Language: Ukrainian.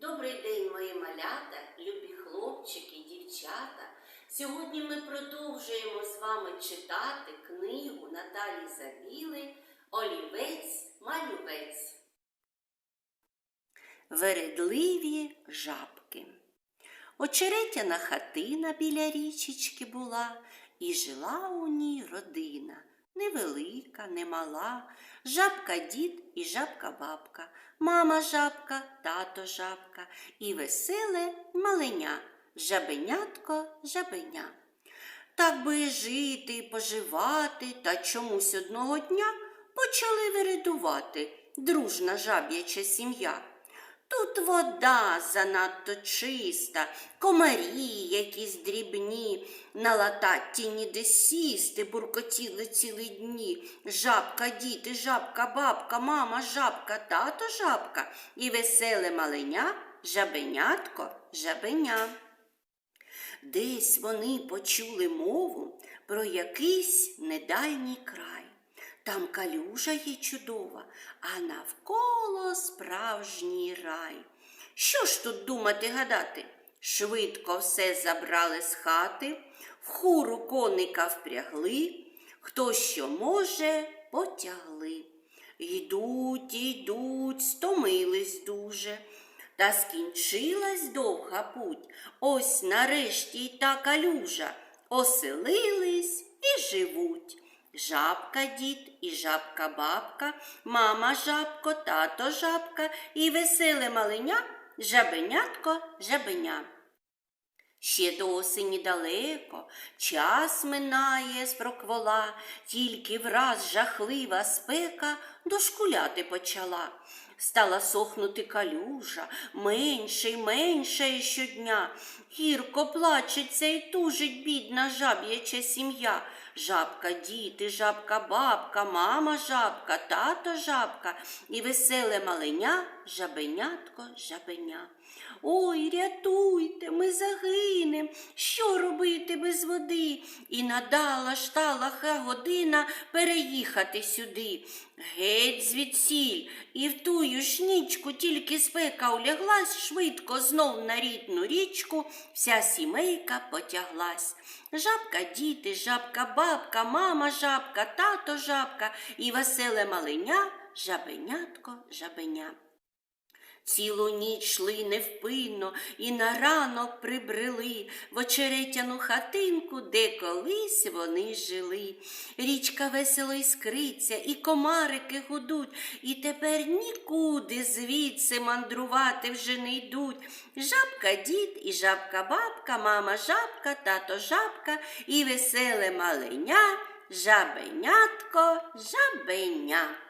Добрий день, мої малята, любі хлопчики, дівчата. Сьогодні ми продовжуємо з вами читати книгу Наталі Забіли Олівець малювець. Вередливі жабки. Очеретяна хатина біля річечки була, і жила у ній родина. Невелика, немала, жабка дід і жабка бабка, мама жабка, тато жабка і веселе маленя, жабенятко жабеня. Так би жити, поживати, та чомусь одного дня почали виридувати дружна жаб'яча сім'я. Тут вода занадто чиста, комарі якісь дрібні, на лататті ніде сісти, буркотіли цілі дні. Жабка, діти, жабка, бабка, мама, жабка, тато жабка і веселе маленя, жабенятко, жабеня. Десь вони почули мову про якийсь недальній край. Там калюжа є чудова, а навколо справжній рай. Що ж тут думати гадати? Швидко все забрали з хати, в хуру коника впрягли, хто що може, потягли. Йдуть, йдуть, стомились дуже. Та скінчилась довга путь. Ось нарешті й та калюжа. Оселились і живуть. Жабка дід і жабка бабка, мама жабко, тато жабка і веселе маленя, жабенятко жабеня. Ще до осені далеко, час минає з проквола, тільки враз жахлива спека дошкуляти почала. Стала сохнути калюжа, менше й менше щодня. Гірко плачеться і тужить бідна жаб'яча сім'я. Жабка діти, жабка бабка, мама жабка, тато жабка і веселе маленя, жабенятко, жабеня. Ой, рятуйте, ми загинем. Що робити без води? І надала ж та лаха година переїхати сюди. Геть звідсіль, і в тую ж нічку тільки спека уляглась, швидко знов на рідну річку вся сімейка потяглась. Жабка діти, жабка бабка, мама жабка, тато жабка і веселе маленя, жабенятко, жабеня. Цілу ніч йшли невпинно і на ранок прибрели в очеретяну хатинку, де колись вони жили. Річка весело іскриться, і комарики гудуть, і тепер нікуди звідси мандрувати вже не йдуть. Жабка дід і жабка бабка, мама жабка, тато жабка і веселе маленя, жабенятко, жабеня.